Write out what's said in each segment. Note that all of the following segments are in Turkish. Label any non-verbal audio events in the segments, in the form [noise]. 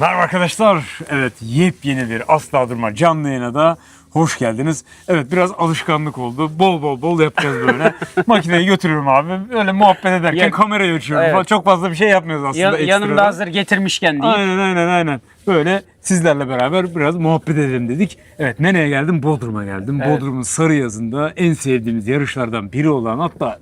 Merhaba arkadaşlar. Evet yepyeni bir Asla Durma canlı yayına da hoş geldiniz. Evet biraz alışkanlık oldu. Bol bol bol yapacağız böyle. [laughs] Makineyi götürüyorum abi. Öyle muhabbet ederken Ya- kamerayı açıyorum Evet. Çok fazla bir şey yapmıyoruz aslında. Ya- ekstradan. yanımda hazır getirmişken değil. Aynen aynen aynen. Böyle sizlerle beraber biraz muhabbet edelim dedik. Evet nereye geldim? Bodrum'a geldim. Evet. Bodrum'un Sarıyazı'nda en sevdiğimiz yarışlardan biri olan hatta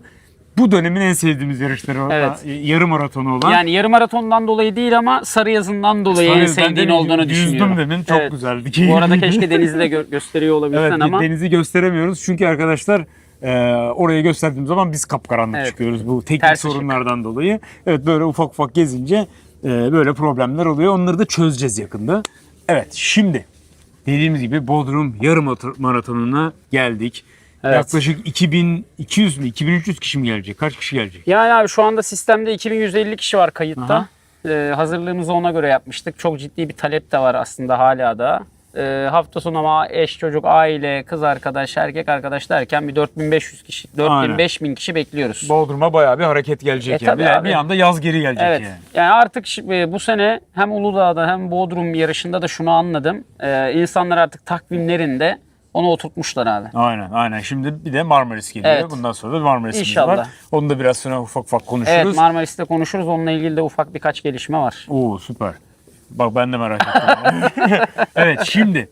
bu dönemin en sevdiğimiz yarışları olan, Evet. yarım maratonu olan. Yani yarım maratondan dolayı değil ama sarı yazından dolayı en Sarıyazı- ben sevdiğin de olduğunu yüzdüm düşünüyorum. demin, çok Evet. güzeldi. Bu arada keşke Deniz'i de gö- gösteriyor olabilirsen [laughs] Evet ama denizi gösteremiyoruz çünkü arkadaşlar e, orayı gösterdiğim zaman biz kapkaranlık Evet. çıkıyoruz bu teknik Ters ışık. sorunlardan dolayı. Evet böyle ufak ufak gezince e, böyle problemler oluyor. Onları da çözeceğiz yakında. Evet şimdi dediğimiz gibi Bodrum yarım maratonuna geldik. Evet. Yaklaşık 2200 mü 2300 kişi mi gelecek? Kaç kişi gelecek? yani abi şu anda sistemde 2150 kişi var kayıtta. Ee, hazırlığımızı ona göre yapmıştık. Çok ciddi bir talep de var aslında hala da. Ee, hafta sonu ama eş, çocuk, aile, kız arkadaş, erkek arkadaş derken bir 4500 kişi, Aynen. 4000-5000 kişi bekliyoruz. Bodrum'a bayağı bir hareket gelecek E, yani. tabii Bir, abi. bir anda yaz geri gelecek Evet. yani. Yani artık şi- e, bu sene hem Uludağ'da hem Bodrum yarışında da şunu anladım. Ee, insanlar artık takvimlerinde onu oturtmuşlar abi. Aynen aynen. Şimdi bir de Marmaris geliyor. Evet. Bundan sonra da Marmaris'imiz İnşallah. var. Onu da biraz sonra ufak ufak konuşuruz. Evet Marmaris'te konuşuruz. Onunla ilgili de ufak birkaç gelişme var. Oo süper. Bak ben de merak ettim. [laughs] evet şimdi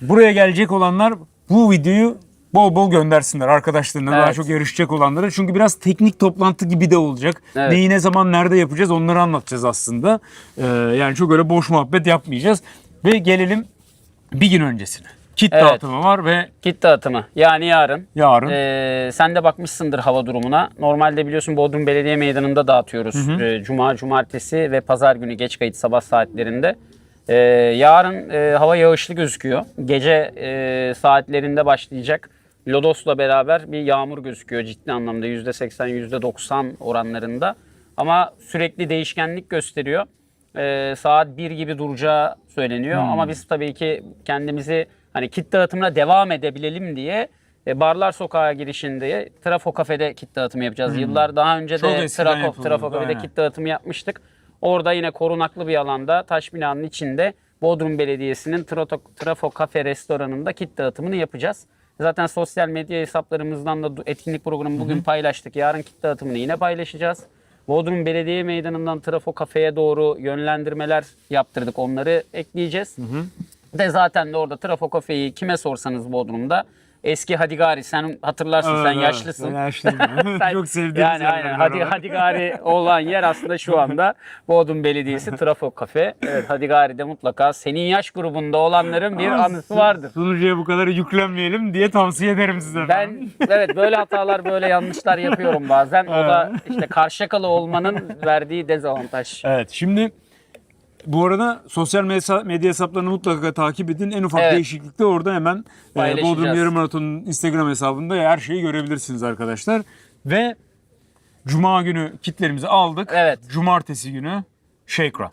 buraya gelecek olanlar bu videoyu bol bol göndersinler arkadaşlarına daha Evet. çok yarışacak olanlara. Çünkü biraz teknik toplantı gibi de olacak. Evet. Neyi ne zaman nerede yapacağız onları anlatacağız aslında. Ee, yani çok öyle boş muhabbet yapmayacağız. Ve gelelim bir gün öncesine. Kit Evet. dağıtımı var ve Kit dağıtımı. Yani yarın. yarın Ee, sen de bakmışsındır hava durumuna. Normalde biliyorsun Bodrum Belediye Meydanı'nda dağıtıyoruz. Ee, Cuma, cumartesi ve pazar günü geç kayıt sabah saatlerinde. Ee, yarın e, hava yağışlı gözüküyor. Gece e, saatlerinde başlayacak. Lodos'la beraber bir yağmur gözüküyor ciddi anlamda %80, %90 oranlarında. Ama sürekli değişkenlik gösteriyor. Ee, saat 1 gibi duracağı söyleniyor. Ama biz tabii ki kendimizi hani kit dağıtımına devam edebilelim diye e, Barlar Sokağı girişinde Trafo Kafe'de kit dağıtımı yapacağız. Yıllar daha önce Çok de Trafo, Trafo Kafe'de aynen. kit dağıtımı yapmıştık. Orada yine korunaklı bir alanda taş binanın içinde Bodrum Belediyesi'nin Trafo, Trafo Kafe restoranında kit dağıtımını yapacağız. Zaten sosyal medya hesaplarımızdan da etkinlik programı bugün paylaştık. Yarın kit dağıtımını yine paylaşacağız. Bodrum Belediye Meydanı'ndan Trafo Kafe'ye doğru yönlendirmeler yaptırdık. Onları ekleyeceğiz. De zaten de orada Trafo Kafe'yi kime sorsanız Bodrum'da eski Hadigari sen hatırlarsın sen Evet, yaşlısın. Ben yaşlıyım. [laughs] Sen- çok sevdiğimiz yani aynen Hadi. Hadigari olan yer aslında şu anda Bodrum Belediyesi [laughs] Trafo Kafe. Evet Hadigari'de mutlaka senin yaş grubunda olanların bir anısı vardır. Sunucuya bu kadar yüklenmeyelim diye tavsiye ederim size. Ben evet böyle hatalar böyle yanlışlar yapıyorum bazen. O da işte Karşıyakalı olmanın verdiği dezavantaj. Evet şimdi bu arada sosyal medya, hesaplarını mutlaka takip edin. En ufak Evet. değişiklikte orada hemen e, Paylaşacağız. Bodrum Yarım Maraton'un Instagram hesabında her şeyi görebilirsiniz arkadaşlar. Ve Cuma günü kitlerimizi aldık. Evet. Cumartesi günü Shake'ra.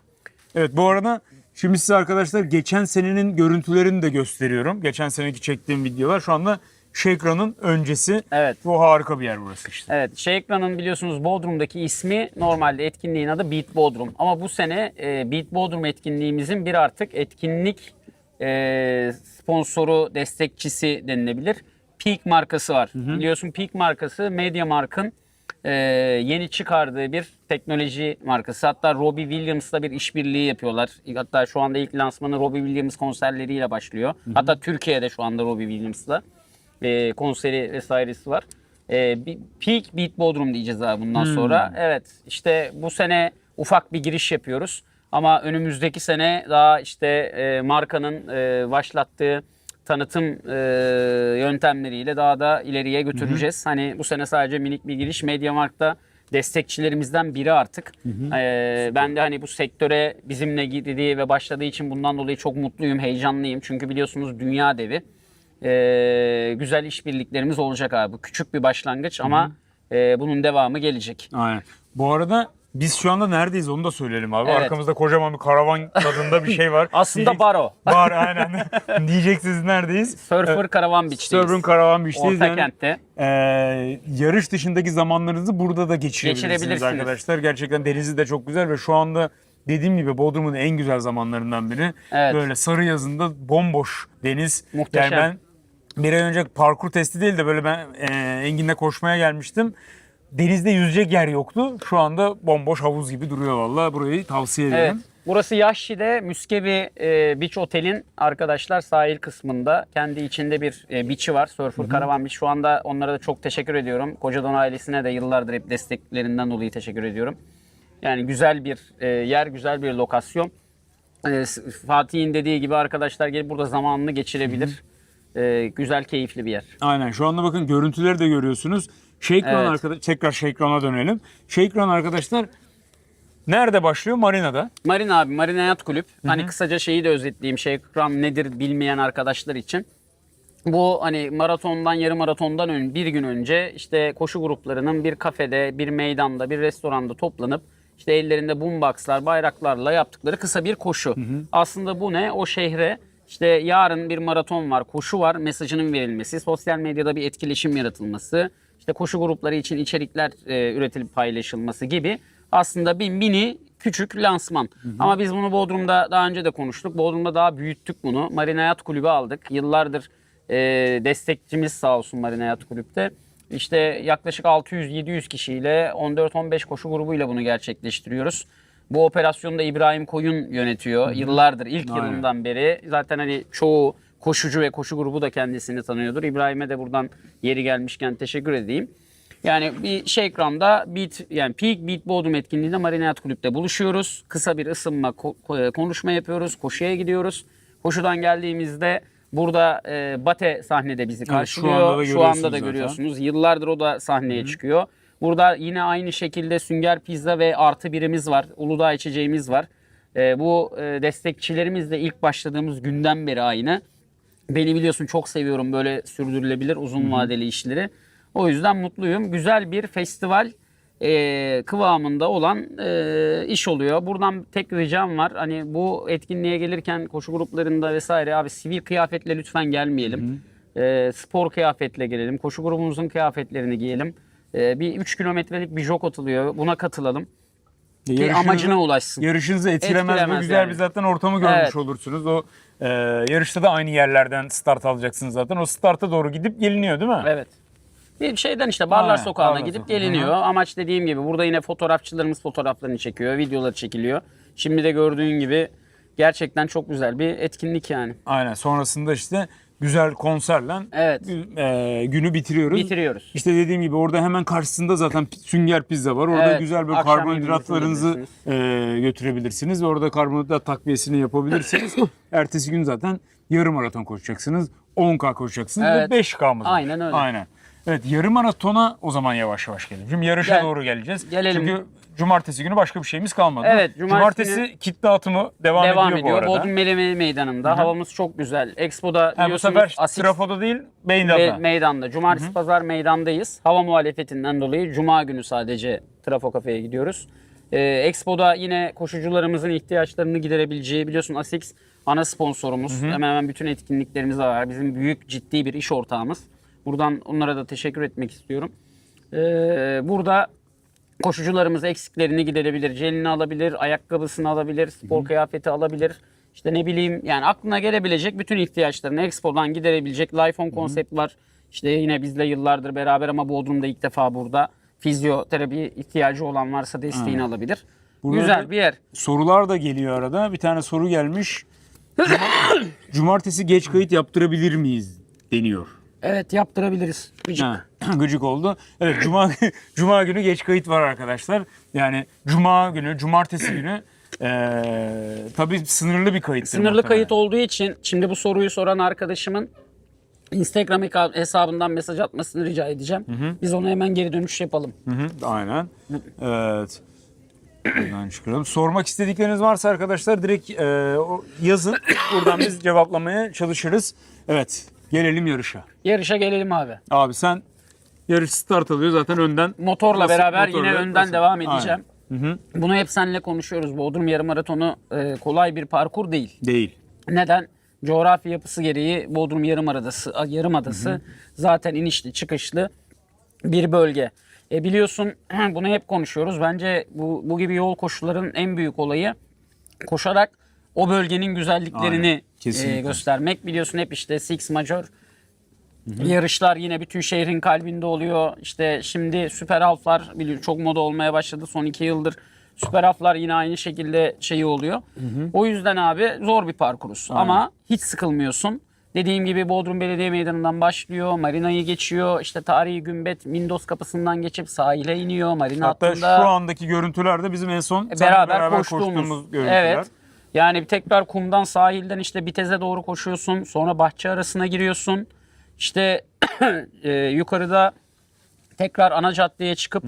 Evet bu arada şimdi size arkadaşlar geçen senenin görüntülerini de gösteriyorum. Geçen seneki çektiğim videolar şu anda Shake'ra'nın öncesi. Evet. Bu harika bir yer burası işte. Evet, şey ekranın biliyorsunuz Bodrum'daki ismi normalde etkinliğin adı Beat Bodrum. Ama bu sene e, Beat Bodrum etkinliğimizin bir artık etkinlik e, sponsoru, destekçisi denilebilir. Peak markası var. Biliyorsun Peak markası Mediamarkt'ın e, yeni çıkardığı bir teknoloji markası. Hatta Robbie Williams'la bir işbirliği yapıyorlar. Hatta şu anda ilk lansmanı Robbie Williams konserleriyle başlıyor. Hatta Türkiye'de şu anda Robbie Williams'la e, konseri vesairesi var. E, bir Peak Beat Bodrum diyeceğiz abi bundan sonra. Evet işte bu sene ufak bir giriş yapıyoruz. Ama önümüzdeki sene daha işte e, markanın e, başlattığı tanıtım e, yöntemleriyle daha da ileriye götüreceğiz. Hani bu sene sadece minik bir giriş. Mediamarkt'ta destekçilerimizden biri artık. E, ben de hani bu sektöre bizimle girdiği ve başladığı için bundan dolayı çok mutluyum, heyecanlıyım. Çünkü biliyorsunuz dünya devi. E, güzel işbirliklerimiz olacak abi. Küçük bir başlangıç ama e, bunun devamı gelecek. Aynen. Bu arada biz şu anda neredeyiz onu da söyleyelim abi. Evet. Arkamızda kocaman bir karavan tadında bir şey var. [laughs] Aslında Diyecek- baro. [laughs] Var aynen. [laughs] Diyeceksiniz neredeyiz? Surfer Karavan Beach'teyiz. Surf'ün karavan beach'teyiz. Orta Yani, kentte. e, yarış dışındaki zamanlarınızı burada da geçirebilirsiniz, Geçirebilirsiniz. arkadaşlar. Gerçekten denizi de çok güzel ve şu anda dediğim gibi Bodrum'un en güzel zamanlarından biri. Evet. Böyle sarı yazında bomboş deniz. Muhteşem. Yani ben bir ay önce parkur testi değil de böyle ben e, Engin'le koşmaya gelmiştim. Denizde yüzecek yer yoktu. Şu anda bomboş havuz gibi duruyor vallahi. Burayı tavsiye Evet. ederim. Burası Yahşi'de Müskebi e, Beach Otel'in arkadaşlar sahil kısmında kendi içinde bir e, beach'i var. Surfer Karavan Beach. Şu anda onlara da çok teşekkür ediyorum. Kocadon ailesine de yıllardır hep desteklerinden dolayı teşekkür ediyorum. Yani güzel bir e, yer, güzel bir lokasyon. E, Fatih'in dediği gibi arkadaşlar gelip burada zamanını geçirebilir. E, güzel, keyifli bir yer. Aynen. Şu anda bakın görüntüleri de görüyorsunuz. Shakeron Evet. arkadaş tekrar Shakeron'a dönelim. Shakeron arkadaşlar nerede başlıyor? Marina'da. Marina abi, Marina Yat Kulüp. Hani kısaca şeyi de özetleyeyim. Ekran nedir bilmeyen arkadaşlar için. Bu hani maratondan, yarım maratondan ön, bir gün önce işte koşu gruplarının bir kafede, bir meydanda, bir restoranda toplanıp işte ellerinde boomboxlar, bayraklarla yaptıkları kısa bir koşu. Aslında bu ne? O şehre işte yarın bir maraton var, koşu var mesajının verilmesi, sosyal medyada bir etkileşim yaratılması, işte koşu grupları için içerikler e, üretilip paylaşılması gibi aslında bir mini küçük lansman. Ama biz bunu Bodrum'da daha önce de konuştuk. Bodrum'da daha büyüttük bunu. Marina Yat Kulübü aldık. Yıllardır e, destekçimiz sağ olsun Marina Yat Kulüp'te. İşte yaklaşık 600-700 kişiyle 14-15 koşu grubuyla bunu gerçekleştiriyoruz. Bu operasyonu da İbrahim Koyun yönetiyor. Yıllardır ilk Aynen. yılından beri. Zaten hani çoğu koşucu ve koşu grubu da kendisini tanıyordur. İbrahim'e de buradan yeri gelmişken teşekkür edeyim. Yani bir şey Beat yani Peak Beat Bodrum etkinliğinde Marina Yat Kulüp'te buluşuyoruz. Kısa bir ısınma ko- ko- konuşma yapıyoruz. Koşuya gidiyoruz. Koşudan geldiğimizde burada e, Bate sahnede bizi şu karşılıyor. anda da şu anda görüyorsunuz da görüyorsunuz. Yıllardır o da sahneye çıkıyor. Burada yine aynı şekilde Sünger Pizza ve artı birimiz var. Uludağ içeceğimiz var. E, bu e, destekçilerimiz de ilk başladığımız günden beri aynı. Beni biliyorsun çok seviyorum böyle sürdürülebilir uzun vadeli işleri. O yüzden mutluyum. Güzel bir festival e, kıvamında olan e, iş oluyor. Buradan tek ricam var. Hani bu etkinliğe gelirken koşu gruplarında vesaire abi sivil kıyafetle lütfen gelmeyelim. E, spor kıyafetle gelelim. Koşu grubumuzun kıyafetlerini giyelim. E, bir 3 kilometrelik bir jog atılıyor. Buna katılalım. Ki amacına ulaşsın. Yarışınızı etkilemez. Bu Etkilemez güzel yani. bir zaten ortamı görmüş Evet. olursunuz. O e, yarışta da aynı yerlerden start alacaksınız zaten. O starta doğru gidip geliniyor değil mi? Evet. Bir şeyden işte Barlar Aynen, Sokağı'na Barlar gidip geliniyor. Amaç dediğim gibi burada yine fotoğrafçılarımız fotoğraflarını çekiyor, videoları çekiliyor. Şimdi de gördüğün gibi gerçekten çok güzel bir etkinlik yani. Aynen. Sonrasında işte güzel konserle Evet. e, günü bitiriyoruz. Bitiriyoruz. İşte dediğim gibi orada hemen karşısında zaten sünger pizza var. Orada Evet, güzel bir akşam karbonhidratlarınızı e, götürebilirsiniz. Orada karbonhidrat takviyesini yapabilirsiniz. [laughs] Ertesi gün zaten yarım maraton koşacaksınız. 10K koşacaksınız Evet. ve 5K'mız var. Aynen öyle. Aynen. Evet yarım maratona o zaman yavaş yavaş gelelim. Şimdi yarışa Gel- doğru geleceğiz. gelelim. Çünkü cumartesi günü başka bir şeyimiz kalmadı. Evet, cumartesi günü kit dağıtımı devam, Devam ediyor, ediyor. bu arada. Bodrum Melemeni Meydanı'nda. Havamız çok güzel. Expo'da bu biliyorsunuz sefer Asis trafoda değil Beynel'de. ve meydanda. Cumartesi pazar meydandayız. Hava muhalefetinden dolayı cuma günü sadece Trafo Kafe'ye gidiyoruz. Ee, Expo'da yine koşucularımızın ihtiyaçlarını giderebileceği biliyorsun Asics ana sponsorumuz. Hemen hemen bütün etkinliklerimiz var. Bizim büyük ciddi bir iş ortağımız. Buradan onlara da teşekkür etmek istiyorum. Ee, burada koşucularımız eksiklerini giderebilir. Celini alabilir, ayakkabısını alabilir, spor kıyafeti alabilir. İşte ne bileyim yani aklına gelebilecek bütün ihtiyaçlarını Expo'dan giderebilecek. Lifeon konsept var. İşte yine bizle yıllardır beraber ama Bodrum'da ilk defa burada. Fizyoterapi ihtiyacı olan varsa desteğini alabilir. Burada Güzel bir yer. Sorular da geliyor arada. Bir tane soru gelmiş. Cuma- [coughs] Cumartesi geç kayıt yaptırabilir miyiz deniyor. Evet yaptırabiliriz. Gıcık. Ha, [clears throat] gıcık oldu. Evet cuma [laughs] cuma günü geç kayıt var arkadaşlar. Yani cuma günü, cumartesi günü eee tabii sınırlı bir kayıt. Sınırlı kayıt olduğu için şimdi bu soruyu soran arkadaşımın Instagram hesabından mesaj atmasını rica edeceğim. Biz ona hemen geri dönüş yapalım. Hı hı, aynen. Evet. Buradan çıkalım. Sormak istedikleriniz varsa arkadaşlar direkt o- yazın. Buradan biz cevaplamaya çalışırız. Evet. Gelelim yarışa. Yarışa gelelim abi. Abi sen yarış start alıyor zaten önden. Motorla Nasıl- beraber motorla yine önden nasıl? devam Aynen. edeceğim. Bunu hep seninle konuşuyoruz. Bodrum Yarım Maratonu e, kolay bir parkur değil. Değil. Neden? Coğrafi yapısı gereği Bodrum Yarımadası, Yarımadası zaten inişli çıkışlı bir bölge. E biliyorsun [clears throat] bunu hep konuşuyoruz. Bence bu, bu gibi yol koşuların en büyük olayı koşarak o bölgenin güzelliklerini Aynen, e, göstermek. Biliyorsun hep işte Six Major yarışlar yine bütün şehrin kalbinde oluyor. İşte şimdi süper halflar biliyor çok moda olmaya başladı son iki yıldır. Süper halflar yine aynı şekilde şeyi oluyor. O yüzden abi zor bir parkuruz. Ama hiç sıkılmıyorsun. Dediğim gibi Bodrum Belediye Meydanı'ndan başlıyor. Marina'yı geçiyor. İşte tarihi gümbet Mindos kapısından geçip sahile iniyor. Marina Hatta hattında şu andaki görüntüler de bizim en son seninle beraber, koştuğumuz. görüntüler. Evet. Yani bir tekrar kumdan sahilden işte Bitez'e doğru koşuyorsun. Sonra bahçe arasına giriyorsun. İşte [clears throat] e, yukarıda tekrar ana caddeye çıkıp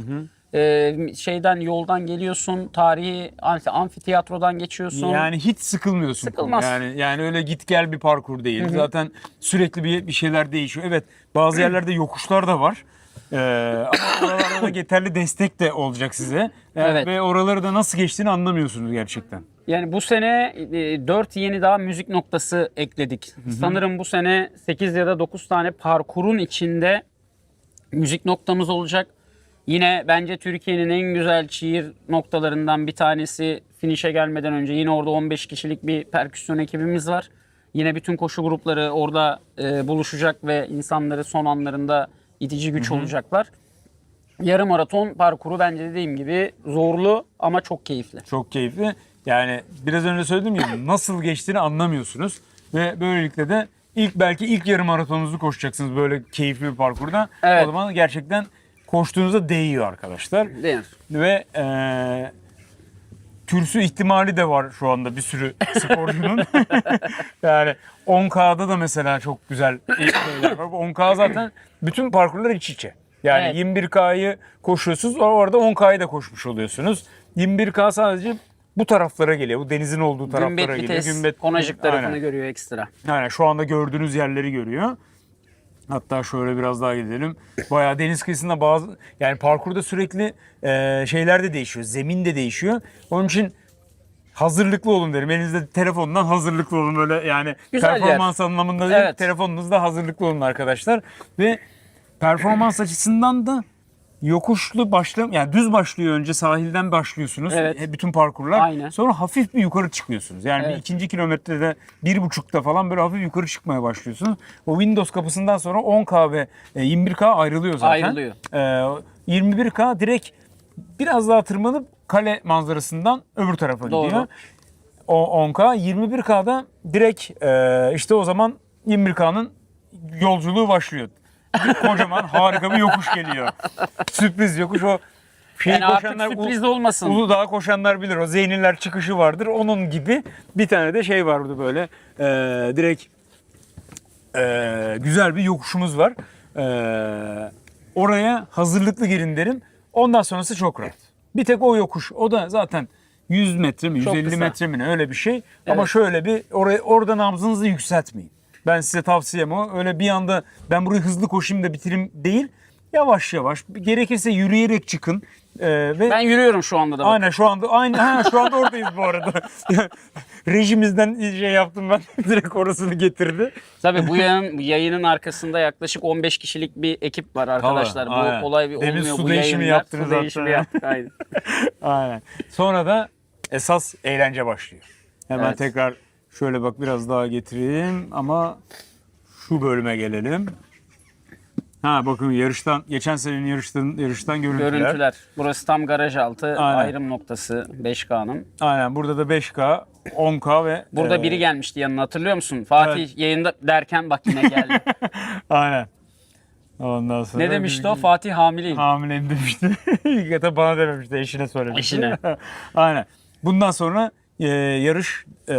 e, şeyden yoldan geliyorsun. Tarihi amfi- amfiteyatrodan geçiyorsun. Yani hiç sıkılmıyorsun. Sıkılmaz. Yani yani öyle git gel bir parkur değil. Zaten sürekli bir bir şeyler değişiyor. Evet, bazı [clears throat] yerlerde yokuşlar da var. Ee, ama oralarda da yeterli destek de olacak size. Yani Evet. Ve oraları da nasıl geçtiğini anlamıyorsunuz gerçekten. Yani bu sene 4 yeni daha müzik noktası ekledik. Sanırım bu sene 8 ya da 9 tane parkurun içinde müzik noktamız olacak. Yine bence Türkiye'nin en güzel şiir noktalarından bir tanesi finişe gelmeden önce yine orada 15 kişilik bir perküsyon ekibimiz var. Yine bütün koşu grupları orada e, buluşacak ve insanları son anlarında itici güç olacaklar. Yarım maraton parkuru bence dediğim gibi zorlu ama çok keyifli. Çok keyifli. Yani biraz önce söylediğim gibi [coughs] nasıl geçtiğini anlamıyorsunuz. Ve böylelikle de ilk belki ilk yarım maratonunuzu koşacaksınız böyle keyifli bir parkurda. Evet. O zaman gerçekten koştuğunuzda değiyor arkadaşlar. Değil mi? Ve eee kürsü ihtimali de var şu anda bir sürü sporcunun. [laughs] yani 10K'da da mesela çok güzel şeyler var. 10K zaten bütün parkurlar iç içe. Yani Evet. 21K'yı koşuyorsunuz orada 10K'yı da koşmuş oluyorsunuz. 21K sadece bu taraflara geliyor. Bu denizin olduğu taraflara Gümbet geliyor. vites, Gümbet Konacık tarafını Aynen. görüyor ekstra. Yani şu anda gördüğünüz yerleri görüyor. Hatta şöyle biraz daha gidelim. Bayağı deniz kıyısında bazı yani parkurda sürekli e, şeyler de değişiyor. Zemin de değişiyor. Onun için hazırlıklı olun derim. Elinizde telefondan hazırlıklı olun böyle yani Güzel performans anlamında değil, Evet. telefonunuzda hazırlıklı olun arkadaşlar. Ve performans açısından da yokuşlu başlam yani düz başlıyor önce sahilden başlıyorsunuz. Evet. E, Bütün parkurlar. Aynen. Sonra hafif bir yukarı çıkıyorsunuz. Yani bir Evet. ikinci kilometrede bir buçukta falan böyle hafif yukarı çıkmaya başlıyorsunuz. O Windows kapısından sonra 10K ve e, 21K ayrılıyor zaten. Ayrılıyor. E, 21K direkt biraz daha tırmanıp kale manzarasından öbür tarafa Doğru. gidiyor. O 10K 21K'da direkt e, işte o zaman 21K'nın yolculuğu başlıyor. Bir Kocaman harika bir yokuş geliyor. Sürpriz yokuş o şey Yani artık koşanlar sürpriz de olmasın. Uludağ koşanlar bilir o Zeyniler çıkışı vardır. Onun gibi bir tane de şey vardı böyle e, direkt e, güzel bir yokuşumuz var. E, oraya hazırlıklı girin derim. Ondan sonrası çok rahat. Bir tek o yokuş. O da zaten 100 metre mi Çok 150 kısa. metre mi öyle bir şey. Ama Evet. şöyle bir oraya orada nabzınızı yükseltmeyin. Ben size tavsiyem o. Öyle bir anda ben burayı hızlı koşayım da bitireyim değil. Yavaş yavaş gerekirse yürüyerek çıkın. E, ve Ben yürüyorum şu anda da. bak. Aynen şu anda aynı ha, şu anda oradayız bu arada. [laughs] Rejimizden şey yaptım ben. [laughs] Direkt orasını getirdi. Tabii bu yayın, yayının arkasında yaklaşık 15 kişilik bir ekip var arkadaşlar. aynen. bu kolay bir Demin olmuyor su bu değişimi yaptınız Su değişimi hatta. yaptık aynen. [laughs] Aynen. Sonra da esas eğlence başlıyor. Hemen Evet. tekrar şöyle bak biraz daha getireyim ama şu bölüme gelelim. Ha bakın yarıştan geçen senenin yarıştan yarıştan görüntüler. Görüntüler. Burası tam garaj altı Aynen. ayrım noktası 5K'nın. Aynen burada da 5K, 10K ve Burada e, biri gelmişti yanına hatırlıyor musun? Fatih yayında derken bak yine geldi. [laughs] Aynen. Ondan sonra ne demişti bir- o? Fatih hamileyim. Hamileyim demişti. [laughs] İlk bana dememişti. Eşine söylemişti. Eşine. [laughs] Aynen. Bundan sonra e, yarış e,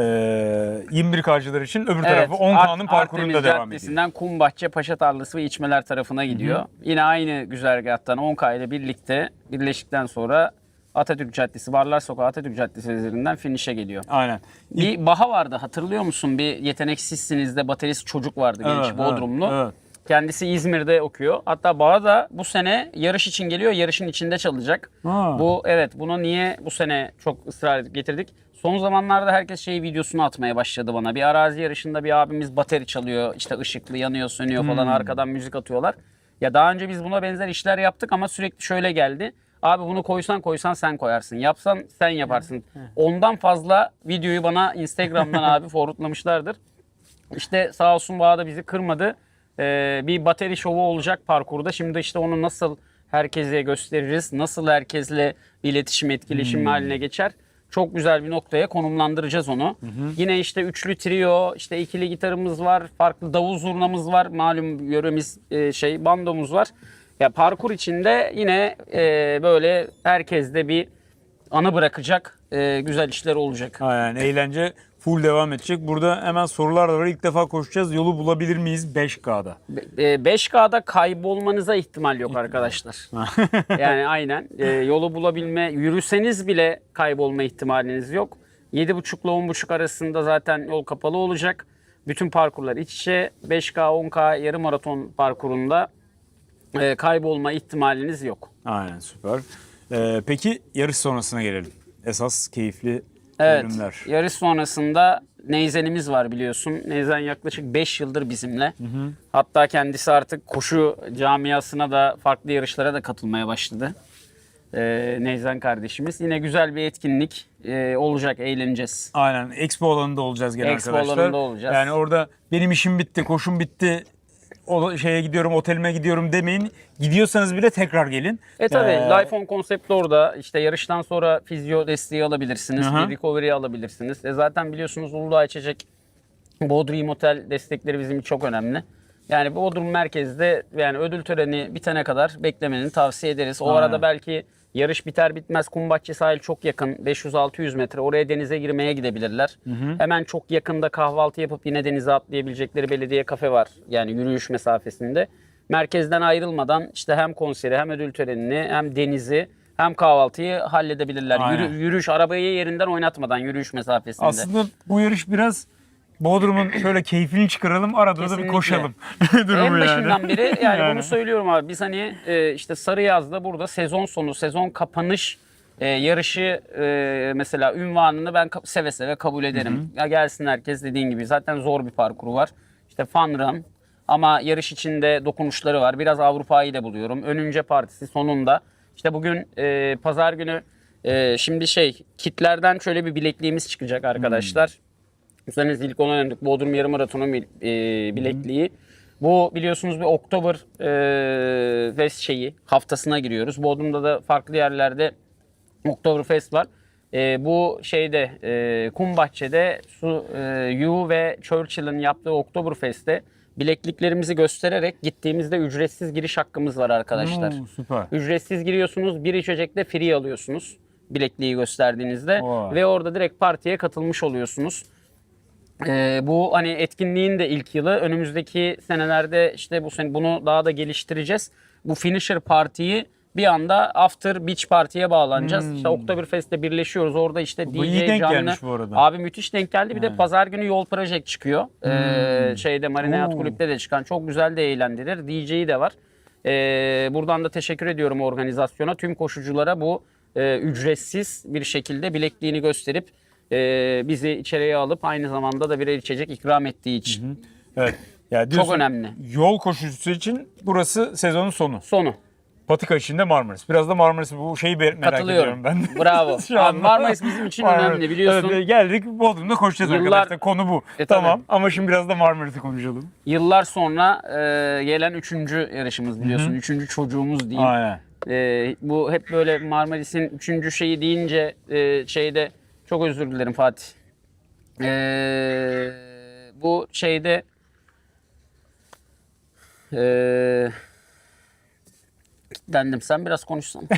21 karcılar için öbür tarafı 10K'nın Art- parkurunda Artemiz devam ediyor. Caddesi'nden Kumbahçe, Paşa Tarlası ve İçmeler tarafına gidiyor. Yine aynı güzergahtan 10K ile birlikte birleştikten sonra Atatürk Caddesi, Barlar Sokağı Atatürk Caddesi üzerinden finişe geliyor. Aynen. Bir Baha vardı hatırlıyor musun? Bir yeteneksizsiniz de baterist çocuk vardı genç Evet, Bodrumlu. evet, evet. Kendisi İzmir'de okuyor. Hatta Baha da bu sene yarış için geliyor. Yarışın içinde çalacak. Ha. Bu evet bunu niye bu sene çok ısrar edip getirdik? Son zamanlarda herkes şey videosunu atmaya başladı bana. Bir arazi yarışında bir abimiz bateri çalıyor. İşte ışıklı yanıyor sönüyor falan Hmm. arkadan müzik atıyorlar. Ya daha önce biz buna benzer işler yaptık ama sürekli şöyle geldi. Abi bunu koysan koysan sen koyarsın. Yapsan sen yaparsın. Ondan fazla videoyu bana Instagram'dan [laughs] abi forwardlamışlardır. İşte sağ olsun Bağ da bizi kırmadı. Ee, bir bateri şovu olacak parkurda. Şimdi işte onu nasıl herkese gösteririz, nasıl herkesle iletişim, etkileşim haline geçer. Çok güzel bir noktaya konumlandıracağız onu. Yine işte üçlü trio, işte ikili gitarımız var, farklı davul zurnamız var, malum yöremiz e, şey bandomuz var. Ya parkur içinde yine e, böyle herkeste bir anı bırakacak e, güzel işler olacak. Aynen eğlence full devam edecek. Burada hemen sorular da var. İlk defa koşacağız. Yolu bulabilir miyiz 5K'da? E, 5K'da kaybolmanıza ihtimal yok arkadaşlar. [laughs] [laughs] yani aynen e, yolu bulabilme, yürüseniz bile kaybolma ihtimaliniz yok. 7.5 ile 10.5 arasında zaten yol kapalı olacak. Bütün parkurlar iç içe. 5K, 10K yarım maraton parkurunda e, kaybolma ihtimaliniz yok. Aynen süper. Ee, peki yarış sonrasına gelelim. Esas keyifli Evet. bölümler. Yarış sonrasında Neyzen'imiz var biliyorsun. Neyzen yaklaşık 5 yıldır bizimle. Hatta kendisi artık koşu camiasına da farklı yarışlara da katılmaya başladı. Ee, Neyzen kardeşimiz. Yine güzel bir etkinlik e, olacak, eğleneceğiz. Aynen Expo alanında olacağız gene Expo arkadaşlar. alanında olacağız. Yani orada benim işim bitti, koşum bitti. O şeye gidiyorum, otelime gidiyorum demeyin. Gidiyorsanız bile tekrar gelin. E tabi Ee, Life on Concept orada. İşte yarıştan sonra fizyo desteği alabilirsiniz. Bir recovery alabilirsiniz. E zaten biliyorsunuz Uludağ içecek Bodrum Otel destekleri bizim çok önemli. Yani Bodrum merkezde yani ödül töreni bitene kadar beklemeni tavsiye ederiz. O Aynen. arada belki yarış biter bitmez Kumbahçe sahil çok yakın 500-600 metre oraya denize girmeye gidebilirler. Hemen çok yakında kahvaltı yapıp yine denize atlayabilecekleri belediye kafe var. Yani yürüyüş mesafesinde. Merkezden ayrılmadan işte hem konseri hem ödül törenini hem denizi hem kahvaltıyı halledebilirler. Aynen. Yürü- yürüyüş arabayı yerinden oynatmadan yürüyüş mesafesinde. Aslında bu yarış biraz Bodrum'un şöyle keyfini çıkaralım, arada da bir koşalım [laughs] en durumu başından yani. beri yani, Yani. bunu söylüyorum abi. Biz hani e, işte Sarıyaz'da burada sezon sonu, sezon kapanış e, yarışı e, mesela ünvanını ben ka- seve seve kabul ederim. Ya gelsin herkes dediğin gibi. Zaten zor bir parkuru var. İşte fun run ama yarış içinde dokunuşları var. Biraz Avrupa'yı da buluyorum. Önünce partisi sonunda. İşte bugün e, pazar günü e, şimdi şey kitlerden şöyle bir bilekliğimiz çıkacak arkadaşlar. Bu sene ilk ona döndük. Bodrum Yarım Maratonu e, bilekliği. Bu biliyorsunuz bir Oktober e, Fest şeyi haftasına giriyoruz. Bodrum'da da farklı yerlerde Oktoberfest var. E, bu şeyde e, Kumbahçe'de su, e, You ve Churchill'ın yaptığı Oktoberfest'te bilekliklerimizi göstererek gittiğimizde ücretsiz giriş hakkımız var arkadaşlar. Oo, süper. Ücretsiz giriyorsunuz. Bir içecekte free alıyorsunuz. Bilekliği gösterdiğinizde. Vay. Ve orada direkt partiye katılmış oluyorsunuz. Ee, bu hani etkinliğin de ilk yılı. Önümüzdeki senelerde işte bu sene bunu daha da geliştireceğiz. Bu finisher partiyi bir anda after beach partiye bağlanacağız. İşte Oktoberfest'te birleşiyoruz. Orada işte Hmm. Bu DJ iyi denk canlı. gelmiş bu arada. Abi müthiş denk geldi. Bir de pazar günü Yol Project çıkıyor. Ee, şeyde Marina Yacht Hmm. Oo. Kulüp'te de çıkan. Çok güzel de eğlendirir. DJ'yi de var. Ee, buradan da teşekkür ediyorum organizasyona. Tüm koşuculara bu e, ücretsiz bir şekilde bilekliğini gösterip e, bizi içeriye alıp aynı zamanda da birer içecek ikram ettiği için. Evet. Ya diyorsun, önemli. Yol koşucusu için burası sezonun sonu. Sonu. Patika içinde Marmaris. Biraz da Marmaris bu şeyi merak Katılıyorum. ediyorum ben. de. [laughs] Bravo. Abi. Marmaris bizim için önemli biliyorsun. Evet, geldik Bodrum'da koşacağız Yıllar- arkadaşlar. Konu bu. E, tabii. tamam ama şimdi biraz da Marmaris'i konuşalım. Yıllar sonra e, gelen üçüncü yarışımız biliyorsun. Üçüncü çocuğumuz diyeyim. Aynen. Ee, bu hep böyle Marmaris'in üçüncü şeyi deyince e, şeyde çok özür dilerim Fatih. Ee, bu şeyde ee, kilitlendim. Sen biraz konuşsan. [laughs]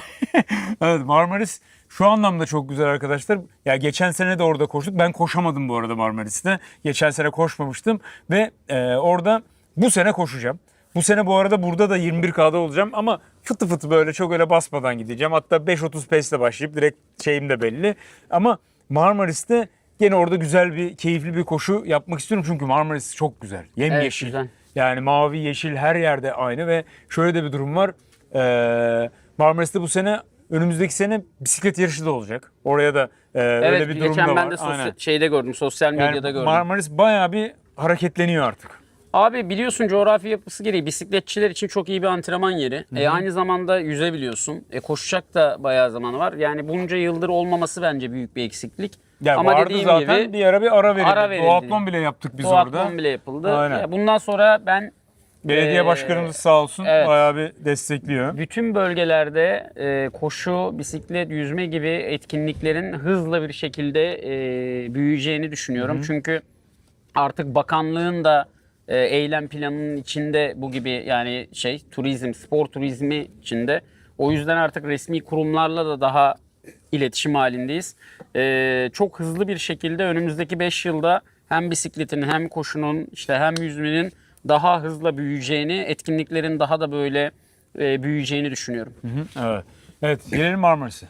Evet Marmaris şu anlamda çok güzel arkadaşlar. Ya geçen sene de orada koştuk. Ben koşamadım bu arada Marmaris'te. Geçen sene koşmamıştım ve e, orada bu sene koşacağım. Bu sene bu arada burada da 21K'da olacağım ama fıtı fıtı böyle çok öyle basmadan gideceğim. Hatta 5.30 pace'le başlayıp direkt şeyim de belli. Ama Marmaris'te gene orada güzel bir, keyifli bir koşu yapmak istiyorum. Çünkü Marmaris çok güzel. Yemyeşil. güzel. Yani mavi, yeşil her yerde aynı ve şöyle de bir durum var. Ee, Marmaris'te bu sene önümüzdeki sene bisiklet yarışı da olacak. Oraya da e, öyle evet bir durum geçen da ben var. de sosyal, Aynen. şeyde gördüm. Sosyal Yani medyada gördüm. Marmaris bayağı bir hareketleniyor artık. Abi biliyorsun coğrafi yapısı gereği bisikletçiler için çok iyi bir antrenman yeri. E, aynı zamanda yüzebiliyorsun. E, koşacak da bayağı zaman var. Yani bunca yıldır olmaması bence büyük bir eksiklik. Ya Ama vardı dediğim zaten gibi bir ara bir ara verildi. Ara verildi. Duatlon bile yaptık biz orada. duatlon bile yapıldı. Aynen. Ya bundan sonra ben Belediye Ee, başkanımız sağ olsun evet. bayağı bir destekliyor. bütün bölgelerde e, koşu, bisiklet, yüzme gibi etkinliklerin hızla bir şekilde e, büyüyeceğini düşünüyorum. Çünkü artık bakanlığın da e, eylem planının içinde bu gibi yani şey turizm, spor turizmi içinde. O yüzden artık resmi kurumlarla da daha iletişim halindeyiz. E, çok hızlı bir şekilde önümüzdeki 5 yılda hem bisikletin hem koşunun işte hem yüzmenin daha hızla büyüyeceğini, etkinliklerin daha da böyle e, büyüyeceğini düşünüyorum. Evet. Evet gelelim Marmaris'e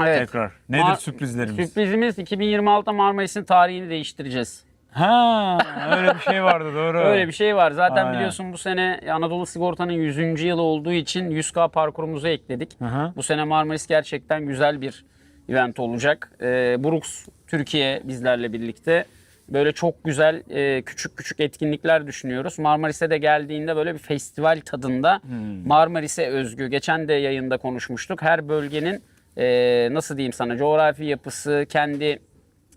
Evet. tekrar. Nedir Mar- sürprizlerimiz? Sürprizimiz 2026'da Marmaris'in tarihini değiştireceğiz. Ha öyle bir şey vardı doğru. Öyle bir şey var. Zaten Aynen. biliyorsun bu sene Anadolu Sigorta'nın 100. yılı olduğu için 100K parkurumuzu ekledik. hı. Bu sene Marmaris gerçekten güzel bir event olacak. Ee, Brooks Türkiye bizlerle birlikte böyle çok güzel e, küçük küçük etkinlikler düşünüyoruz. Marmaris'e de geldiğinde böyle bir festival tadında Hmm. Marmaris'e özgü. Geçen de yayında konuşmuştuk. Her bölgenin e, nasıl diyeyim sana coğrafi yapısı, kendi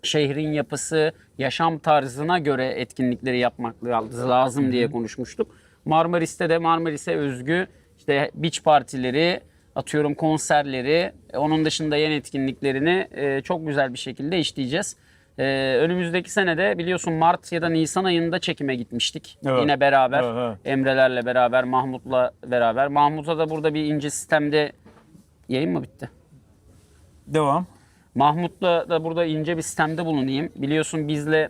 şehrin yapısı, yaşam tarzına göre etkinlikleri yapmak lazım diye konuşmuştuk. Marmaris'te de Marmaris'e özgü işte beach partileri, atıyorum konserleri, e, onun dışında yan etkinliklerini e, çok güzel bir şekilde işleyeceğiz. E, önümüzdeki senede biliyorsun Mart ya da Nisan ayında çekime gitmiştik. Evet. Yine beraber Evet, evet. Emrelerle beraber, Mahmut'la beraber. Mahmut'a da burada bir ince sistemde yayın mı bitti? Devam. Mahmut'la da burada ince bir sistemde bulunayım. Biliyorsun bizle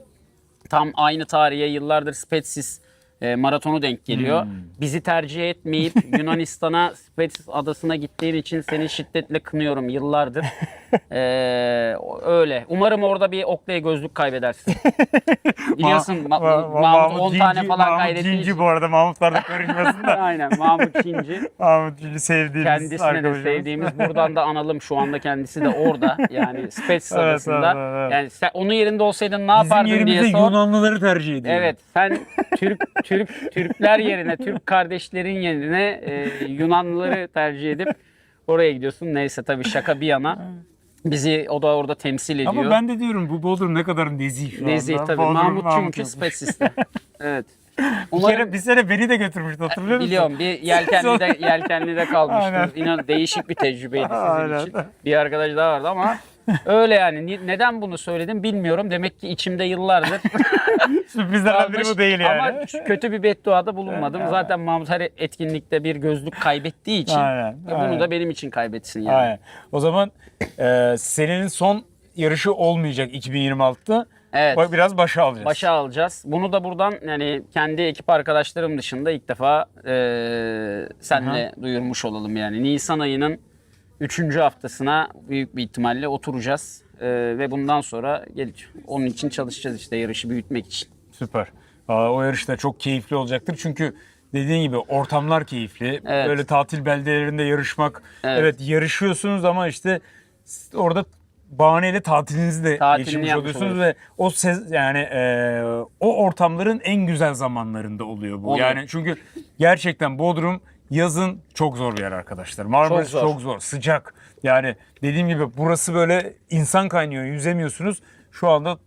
tam aynı tarihe yıllardır Spetsis e, maratonu denk geliyor. Hmm. Bizi tercih etmeyip [laughs] Yunanistan'a Spetsis adasına gittiğin için seni şiddetle kınıyorum yıllardır. [laughs] E, öyle. Umarım orada bir Oakley gözlük kaybedersin. [laughs] Biliyorsun Ma- Ma- Ma- Mahmut 10 tane falan Mahmut Cinci için. bu arada Mahmutlar da karışmasın da. [laughs] Aynen Mahmut Çinci. Mahmut Cinci sevdiğimiz Kendisine de arkadaşımız. sevdiğimiz buradan da analım şu anda kendisi de orada yani Spetsis Evet, adasında. evet, evet. Yani sen onun yerinde olsaydın ne Bizim yapardın diye yerimize sor. Yunanlıları tercih ediyor. Evet sen Türk Türk Türkler yerine Türk kardeşlerin yerine e, Yunanlıları tercih edip oraya gidiyorsun. Neyse tabii şaka bir yana. Bizi o da orada temsil ediyor. Ama ben de diyorum bu Bodrum ne kadar nezih şu Nezih anda. tabii. Bodrum, Mahmut çünkü yapmış. Spetsis'te. [laughs] evet. Bir Umarım kere, bir sene beni de götürmüştü hatırlıyor musun? Biliyorum bir yelkenlide [laughs] yelkenlide kalmıştım. Aynen. İnan değişik bir tecrübeydi sizin Aynen. için. Bir arkadaş daha vardı ama [laughs] öyle yani. Ni- Neden bunu söyledim bilmiyorum. Demek ki içimde yıllardır [laughs] Sürprizlerden biri kalmış. bu değil yani. Ama kötü bir bedduada bulunmadım. Zaten Mahmut her etkinlikte bir gözlük kaybettiği için Aynen, e, bunu aynen. da benim için kaybetsin yani. Aynen. O zaman e, senenin son yarışı olmayacak 2026'da. Evet. Bak Biraz başa alacağız. Başa alacağız. Bunu da buradan yani kendi ekip arkadaşlarım dışında ilk defa e, senle duyurmuş olalım yani. Nisan ayının 3. haftasına büyük bir ihtimalle oturacağız. E, ve bundan sonra gel, onun için çalışacağız işte yarışı büyütmek için. Süper. Aa, o yarış da çok keyifli olacaktır. Çünkü dediğin gibi ortamlar keyifli. Evet. Böyle tatil beldelerinde yarışmak. Evet. Evet. yarışıyorsunuz ama işte orada bahaneyle tatilinizi de Tatilini geçirmiş yapmış oluyorsunuz oluyorsun. ve o sez, yani e, o ortamların en güzel zamanlarında oluyor bu. Oluyor. Yani çünkü gerçekten Bodrum yazın çok zor bir yer arkadaşlar. Marmaris Çok çok zor. zor, sıcak. Yani dediğim gibi burası böyle insan kaynıyor, yüzemiyorsunuz. Şu anda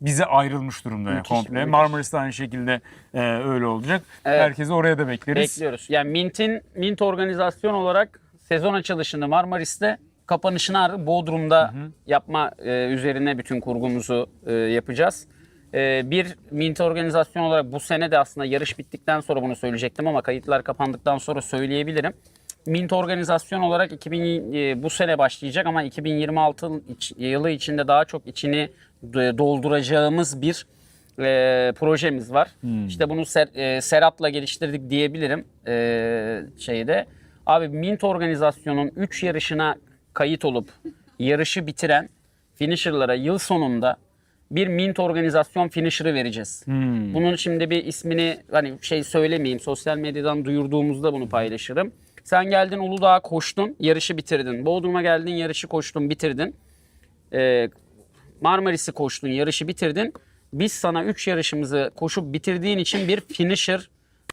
bize ayrılmış durumda yani Müthiş, komple. müthiş. Marmaris de aynı şekilde e, öyle olacak. Evet. Herkesi oraya da bekleriz. Bekliyoruz. Yani Mint'in Mint organizasyon olarak sezon açılışını Marmaris'te kapanışını Bodrum'da yapma e, üzerine bütün kurgumuzu e, yapacağız. E, bir Mint organizasyon olarak bu sene de aslında yarış bittikten sonra bunu söyleyecektim ama kayıtlar kapandıktan sonra söyleyebilirim. Mint organizasyon olarak 2000 e, bu sene başlayacak ama 2026 iç- yılı içinde daha çok içini dolduracağımız bir e, projemiz var. İşte bunu Ser- e, Serap'la geliştirdik diyebilirim e, şeyde. Abi Mint organizasyonun 3 yarışına kayıt olup yarışı bitiren finisher'lara yıl sonunda bir Mint organizasyon finisher'ı vereceğiz. Bunun şimdi bir ismini hani şey söylemeyeyim sosyal medyadan duyurduğumuzda bunu paylaşırım. Sen geldin Uludağ'a koştun, yarışı bitirdin. Bodrum'a geldin, yarışı koştun, bitirdin. Ee, Marmaris'i koştun, yarışı bitirdin. biz sana 3 yarışımızı koşup bitirdiğin için bir finisher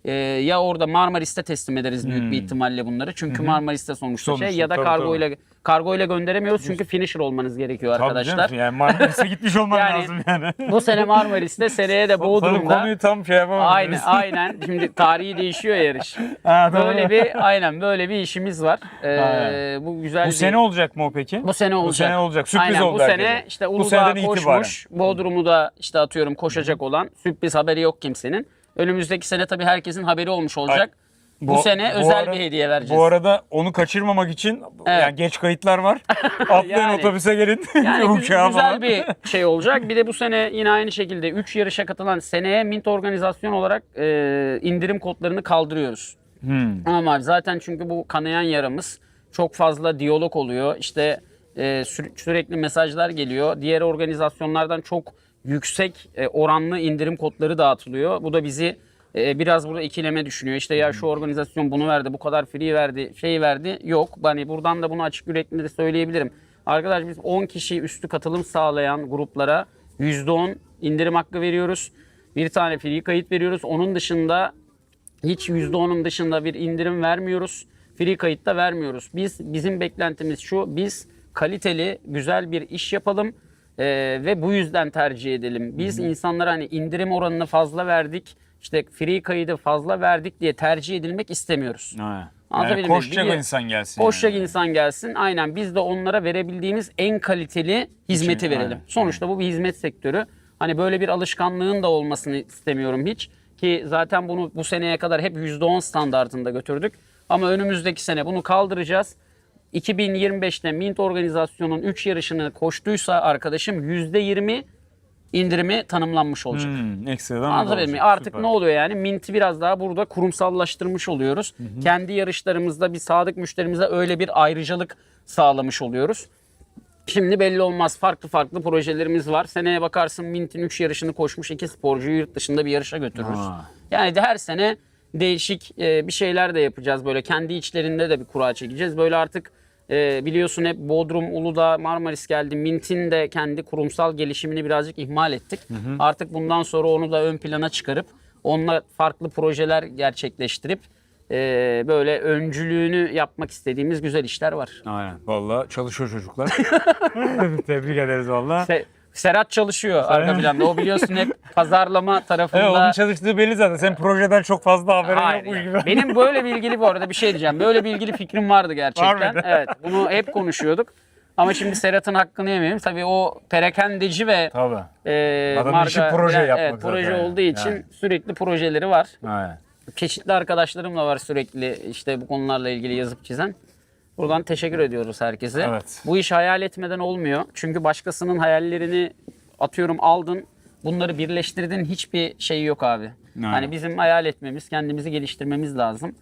e, ya orada Marmaris'te teslim ederiz büyük bir ihtimalle bunları. Çünkü Marmaris'te sonuçta, Sonuçta, şey ya da tabii, kargo ile kargo ile gönderemiyoruz çünkü finisher olmanız gerekiyor Tabii arkadaşlar. canım, yani Marmaris'e gitmiş olman Yani- lazım yani. Bu sene Marmaris'te, seneye de Bodrum'da. konuyu tam şey yapamadım. Aynen aynen. Şimdi tarihi değişiyor ya yarış. [laughs] Ha. Böyle bir aynen böyle bir işimiz var. Ee, Aynen. bu güzel Bu bir sene olacak mı o peki? bu sene olacak. sene olacak. Sürpriz Aynen, oldu bu sene herkese. işte Bu Uludağ seneden koşmuş. itibaren. Bodrum'u da işte atıyorum koşacak olan sürpriz haberi yok kimsenin. Önümüzdeki sene tabii herkesin haberi olmuş olacak. bu, sene özel ara- bir hediye vereceğiz. Bu arada onu kaçırmamak için Evet. yani geç kayıtlar var. [laughs] Atlayın Yani- otobüse gelin. [laughs] Yani güzel falan. bir [laughs] şey olacak. Bir de bu sene yine aynı şekilde 3 yarışa katılan seneye Mint organizasyon olarak e, indirim kodlarını kaldırıyoruz. Hmm. Abi zaten çünkü bu kanayan yaramız çok fazla diyalog oluyor. İşte e, sü- sürekli mesajlar geliyor. Diğer organizasyonlardan çok yüksek e, oranlı indirim kodları dağıtılıyor. Bu da bizi e, biraz burada ikileme düşünüyor. İşte ya şu organizasyon bunu verdi, bu kadar free verdi, şey verdi. Yok. Hani buradan da bunu açık yürekli de söyleyebilirim. Arkadaş biz 10 kişi üstü katılım sağlayan gruplara %10 indirim hakkı veriyoruz. Bir tane free kayıt veriyoruz. Onun dışında hiç %10'un dışında bir indirim vermiyoruz. Free kayıt da vermiyoruz. Biz bizim beklentimiz şu. Biz kaliteli, güzel bir iş yapalım ee, ve bu yüzden tercih edelim. Biz insanlara hani indirim oranını fazla verdik, işte free kaydı fazla verdik diye tercih edilmek istemiyoruz. Anlatabildim Yani mi? koşacak Biliyor- insan gelsin. Koşacak yani. insan gelsin. Aynen biz de onlara verebildiğimiz en kaliteli hizmeti Şey, verelim. aynen. Sonuçta bu bir hizmet sektörü. Hani böyle bir alışkanlığın da olmasını istemiyorum hiç. Ki zaten bunu bu seneye kadar hep %10 standartında götürdük. Ama önümüzdeki sene bunu kaldıracağız. 2025'te Mint organizasyonun 3 yarışını koştuysa arkadaşım %20 indirimi tanımlanmış olacak. Hmm, ekstradan mi? olacak. Artık Süper. ne oluyor yani? Mint'i biraz daha burada kurumsallaştırmış oluyoruz. Kendi yarışlarımızda bir sadık müşterimize öyle bir ayrıcalık sağlamış oluyoruz. Şimdi belli olmaz. Farklı farklı projelerimiz var. Seneye bakarsın Mint'in 3 yarışını koşmuş iki sporcuyu yurt dışında bir yarışa götürürüz. Ha. Yani de her sene değişik e, bir şeyler de yapacağız. Böyle kendi içlerinde de bir kura çekeceğiz. Böyle artık e, biliyorsun hep Bodrum, Uludağ, Marmaris geldi. Mint'in de kendi kurumsal gelişimini birazcık ihmal ettik. Artık bundan sonra onu da ön plana çıkarıp onunla farklı projeler gerçekleştirip e, böyle öncülüğünü yapmak istediğimiz güzel işler var. Aynen. Valla çalışıyor çocuklar. [laughs] [laughs] Tebrik ederiz valla. Se- Serhat çalışıyor arka planda. O biliyorsun hep pazarlama tarafında. [laughs] Evet, onun çalıştığı belli zaten. Sen projeden çok fazla haberin Hayır. yokmuş yani. gibi. Benim böyle [laughs] bilgili bu arada bir şey diyeceğim. Böyle bilgili fikrim vardı gerçekten. Var mıydı? Evet. Bunu hep konuşuyorduk. Ama şimdi Serhat'ın hakkını yemeyelim. Tabii o perakendeci ve Tabii. e, Adamın marka işi proje evet, yapmak evet, proje zaten. olduğu için Yani. sürekli projeleri var. Aynen. Çeşitli arkadaşlarım da var sürekli işte bu konularla ilgili yazıp çizen. Buradan teşekkür ediyoruz herkese. Evet. Bu iş hayal etmeden olmuyor. Çünkü başkasının hayallerini atıyorum aldın. Bunları birleştirdin hiçbir şey yok abi. Aynen. Hani bizim hayal etmemiz, kendimizi geliştirmemiz lazım.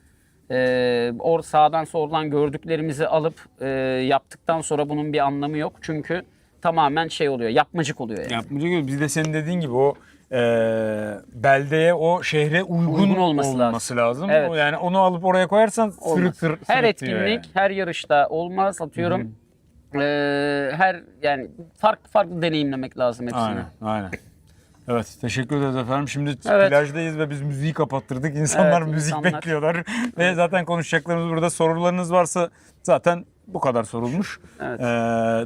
Ee, or sağdan soldan gördüklerimizi alıp e, yaptıktan sonra bunun bir anlamı yok. Çünkü tamamen şey oluyor, yapmacık oluyor yani. Yapmayacak gibi. Biz de senin dediğin gibi o e, beldeye, o şehre uygun, Uygun olması olması, lazım. Evet. O Yani onu alıp oraya koyarsan sırıtır. her etkinlik, yani. her yarışta olmaz atıyorum. Ee, her yani farklı farklı deneyimlemek lazım hepsini. Aynen, aynen. Evet, teşekkür ederiz efendim. Şimdi Evet. plajdayız ve biz müziği kapattırdık. İnsanlar Evet, müzik insanlar- bekliyorlar. ve zaten konuşacaklarımız burada. Sorularınız varsa zaten bu kadar sorulmuş. Evet. Ee,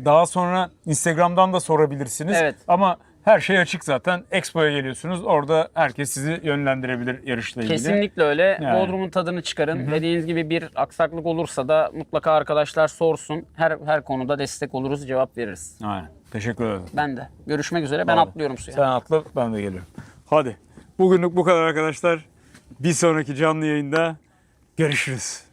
daha sonra Instagram'dan da sorabilirsiniz. Evet. Ama her şey açık zaten. Expo'ya geliyorsunuz. Orada herkes sizi yönlendirebilir yarışla ilgili. Kesinlikle öyle. Yani. Bodrum'un tadını çıkarın. Dediğiniz gibi bir aksaklık olursa da mutlaka arkadaşlar sorsun. Her her konuda destek oluruz, cevap veririz. Aynen. Teşekkür ederim. Ben de. Görüşmek üzere. Ben Abi, atlıyorum suya. Sen atla ben de geliyorum. Hadi. Bugünlük bu kadar arkadaşlar. Bir sonraki canlı yayında görüşürüz.